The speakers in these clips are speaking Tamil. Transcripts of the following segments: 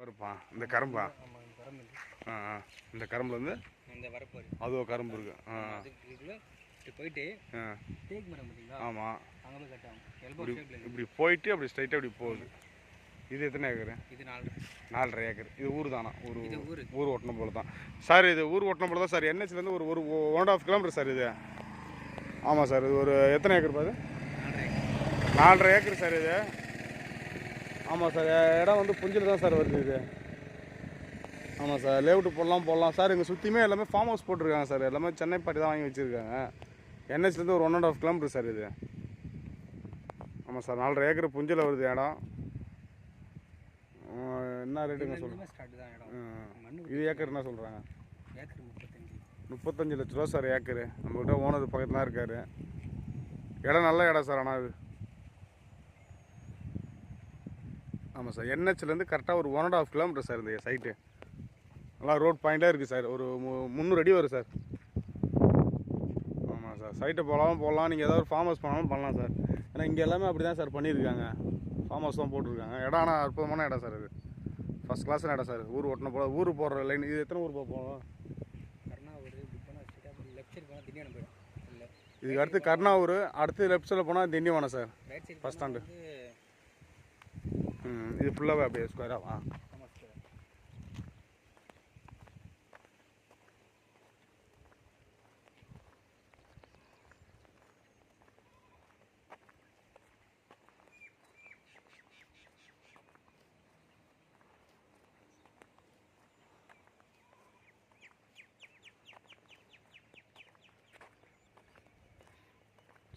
வருப்பா இந்த கரும்பா. ஆ ஆ. இந்த கரும்புல இருந்து இந்த வரப்பு அதுவோ கரும்பு இருக்கு. ஆ. போயிட்டு ஆ. தேக்கு மரம் பார்த்தீங்களா? ஆமாம் அங்கே போய் கட்டாகும் எல்போ இப்படி போயிட்டு அப்படி ஸ்ட்ரைட்டாக இப்படி போகுது. இது எத்தனை ஏக்கரு? இது நாலு நாலரை ஏக்கர். இது ஊர் தானா? ஒரு ஊரு. ஊர் ஓட்டணும் போல தான். சார் இது ஊர் ஓட்டணும் போல தான் சார். என்ஹெச்லேருந்து ஒரு ஒரு one and half kilometre sir இது. ஆமாம் சார். இது ஒரு எத்தனை ஏக்கர் நாலரை நாலரை ஏக்கர் சார் இது. ஆமாம் சார் இடம் வந்து புஞ்சில் தான் சார் வருது இது. ஆமாம் சார் லேவுட்டு போடலாம் போடலாம். சார் இங்கே சுற்றியுமே எல்லாமே ஃபார்ம் ஹவுஸ் போட்டிருக்காங்க சார். எல்லாமே சென்னை பாட்டி தான் வாங்கி வச்சுருக்காங்க. என்ஹெச்லேருந்து ஒரு one and half kilometre sir இது. ஆமாம் சார் நாலரை ஏக்கர் புஞ்சில் வருது இடம். என்ன ரேட்டுங்க சொல்லுங்கள் இது ஏக்கர் என்ன சொல்கிறாங்க ஏக்கர் முப்பத்தஞ்சு. முப்பத்தஞ்சு லட்ச ரூபா சார் ஏக்கரு. நம்மகிட்ட ஓனர் பக்கத்தில் தான் இருக்காரு. இடம் நல்ல இடம் சார் ஆனால் அது ஆமாம் சார். என்ஹெச்லேருந்து கரெக்டாக ஒரு one and half kilometre sir இந்த சைட்டு நல்லா ரோட் பாயிண்டாக இருக்குது சார். ஒரு மு- முந்நூறு அடி வரும் சார். ஆமாம் சார். சைட்டை போகலாம் போகலாம் நீங்கள் ஏதாவது ஃபார்ம் ஹவுஸ் பண்ணாலும் பண்ணலாம் சார். ஏன்னா இங்கே எல்லாமே அப்படி தான் சார் பண்ணியிருக்காங்க. ஃபார்ம் ஹவுஸ் தான் போட்டிருக்காங்க. இடம் ஆனால் அற்புதமான இடம் சார் இது. ஃபஸ்ட் கிளாஸில் இடம் சார். ஊர் ஓட்டின போல ஊர் போடுற லைன் இது எத்தனை ஊர் இல்லை. இதுக்கு அடுத்து கருணாவூர் அடுத்து லெஃப்ட் சைடில் போனால் திண்டிவனம் சார். ரைட் சைடு இது ஃபுல்லாகவே அப்படியே ஸ்கொயராக சார்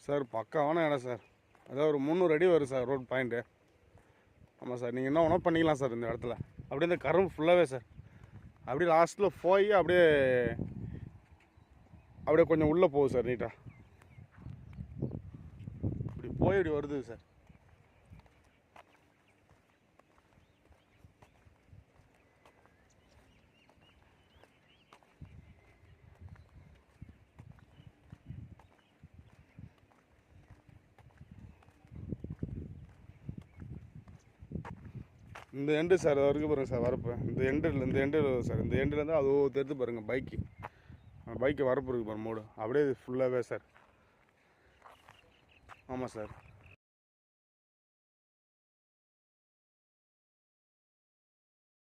சார் பக்காவான இடம் சார். அதாவது ஒரு முந்நூறு அடி வரும் சார் ரோட் பாயிண்ட்டு ஆமாம் சார். நீங்கள் என்ன வேணால் பண்ணிக்கலாம் சார் இந்த இடத்துல. அப்படியே இந்த கரும்பு ஃபுல்லாகவே சார். அப்படியே லாஸ்ட்டில் போய் அப்படியே அப்படியே கொஞ்சம் உள்ளே போகுது சார் நீட்டாக இப்படி போய் இப்படி வருது சார். இந்த எண்டு சார் அது வரைக்கும் பாருங்கள் சார் வரப்பு. இந்த எண்டில் இந்த எண்டில் சார் இந்த எண்டுலேருந்து அது தெரிஞ்சு பாருங்கள் பைக்கு பைக்கு வரப்பு இருக்குது பாருங்கள் மோடு அப்படியே ஃபுல்லாகவே சார் ஆமாம் சார்